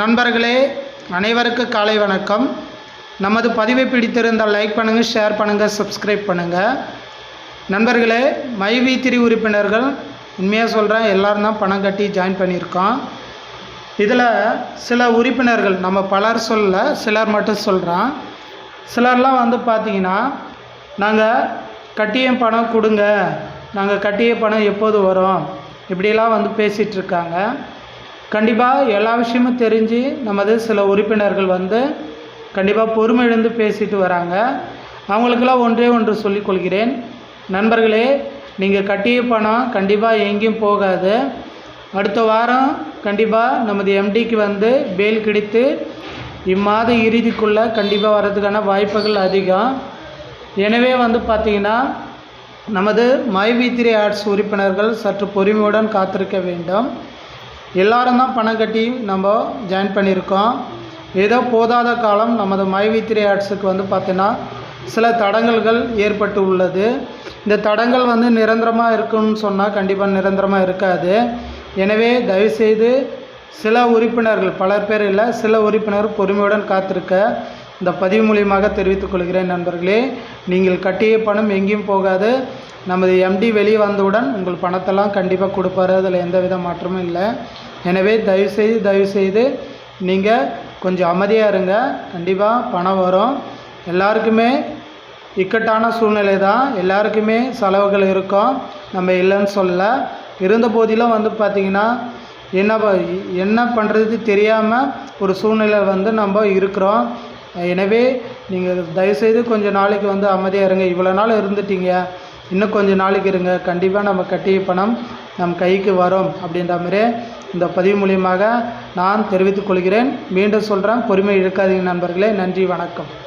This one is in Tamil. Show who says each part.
Speaker 1: நண்பர்களே அனைவருக்கு காலை வணக்கம். நமது பதிவை பிடித்திருந்தால் லைக் பண்ணுங்கள் ஷேர் பண்ணுங்கள் சப்ஸ்கிரைப் பண்ணுங்கள் நண்பர்களே மை திரி உறுப்பினர்கள் உண்மையாக சொல்கிறேன் எல்லோரும் தான் பணம் கட்டி ஜாயின் பண்ணியிருக்கோம். இதில் சில உறுப்பினர்கள் நம்ம பலர் சொல்ல சிலர் மட்டும் சொல்கிறோம் சிலர்லாம் வந்து பார்த்தீங்கன்னா நாங்கள் கட்டிய பணம் கொடுங்க. நாங்கள் கட்டிய பணம் எப்போது வரும்? இப்படிலாம் வந்து பேசிகிட்ருக்காங்க கண்டிப்பாக எல்லா விஷயமும் தெரிஞ்சு நமது சில உறுப்பினர்கள் வந்து கண்டிப்பாக பொறுமை இழந்து பேசிட்டு வராங்க. அவங்களுக்கெல்லாம் ஒன்றே ஒன்று சொல்லிக் கொள்கிறேன். நண்பர்களே நீங்கள் கட்டிய பணம் கண்டிப்பாக எங்கேயும் போகாது. அடுத்த வாரம் கண்டிப்பாக நமது எம்டிக்கு வந்து பேல் கிடைத்து இம்மாத இறுதிக்குள்ளே கண்டிப்பாக வர்றதுக்கான வாய்ப்புகள் அதிகம். எனவே வந்து பார்த்திங்கன்னா நமது மைவித்திரி த்ரீ ஆர்ட்ஸ் உறுப்பினர்கள் சற்று பொறுமையுடன் காத்திருக்க வேண்டும். எல்லாரும் தான் பணம் கட்டி நம்ம ஜாயின் பண்ணியிருக்கோம். ஏதோ போதாத காலம் நமது மைவி த்ரீ ஆர்ட்ஸுக்கு வந்து பார்த்தீங்கன்னா சில தடங்கல்கள் ஏற்பட்டு உள்ளது. இந்த தடங்கள் வந்து நிரந்தரமாக இருக்குன்னு சொன்னால் கண்டிப்பாக நிரந்தரமாக இருக்காது. எனவே தயவுசெய்து சில உறுப்பினர்கள் பலர் பேர் இல்லை சில உறுப்பினர் பொறுமையுடன் காத்திருக்க இந்த பதிவு மூலியமாக தெரிவித்துக் கொள்கிறேன் நண்பர்களே. நீங்கள் கட்டிய பணம் எங்கேயும் போகாது. நமது எம்டி வெளியே வந்தவுடன் உங்கள் பணத்தெல்லாம் கண்டிப்பாக கொடுப்பாரு. அதில் எந்த வித மாற்றமும் இல்லை. எனவே தயவுசெய்து தயவுசெய்து நீங்கள் கொஞ்சம் அமைதியாக இருங்க. கண்டிப்பாக பணம் வரும். எல்லாருக்குமே இக்கட்டான சூழ்நிலை தான் எல்லாருக்குமே செலவுகள் இருக்கும். நம்ம இல்லைன்னு சொல்ல இருந்த போதிலும் வந்து பார்த்திங்கன்னா என்ன ப- என்ன பண்ணுறது தெரியாமல் ஒரு சூழ்நிலை வந்து நம்ம இருக்கிறோம். எனவே நீங்கள் தயவுசெய்து கொஞ்சம் நாளைக்கு வந்து அமைதியாக இருங்க. இவ்வளோ நாள் இருந்துட்டீங்க. இன்னும் கொஞ்சம் நாளைக்கு இருங்க. கண்டிப்பாக நம்ம கட்டிய பணம் நம் கைக்கு வரும் அப்படின்ற மாதிரி இந்த பதிவு மூலியமாக நான் தெரிவித்துக் கொள்கிறேன். மீண்டும் சொல்கிறேன் பொறுமை இழுக்காதீங்க நண்பர்களே. நன்றி வணக்கம்.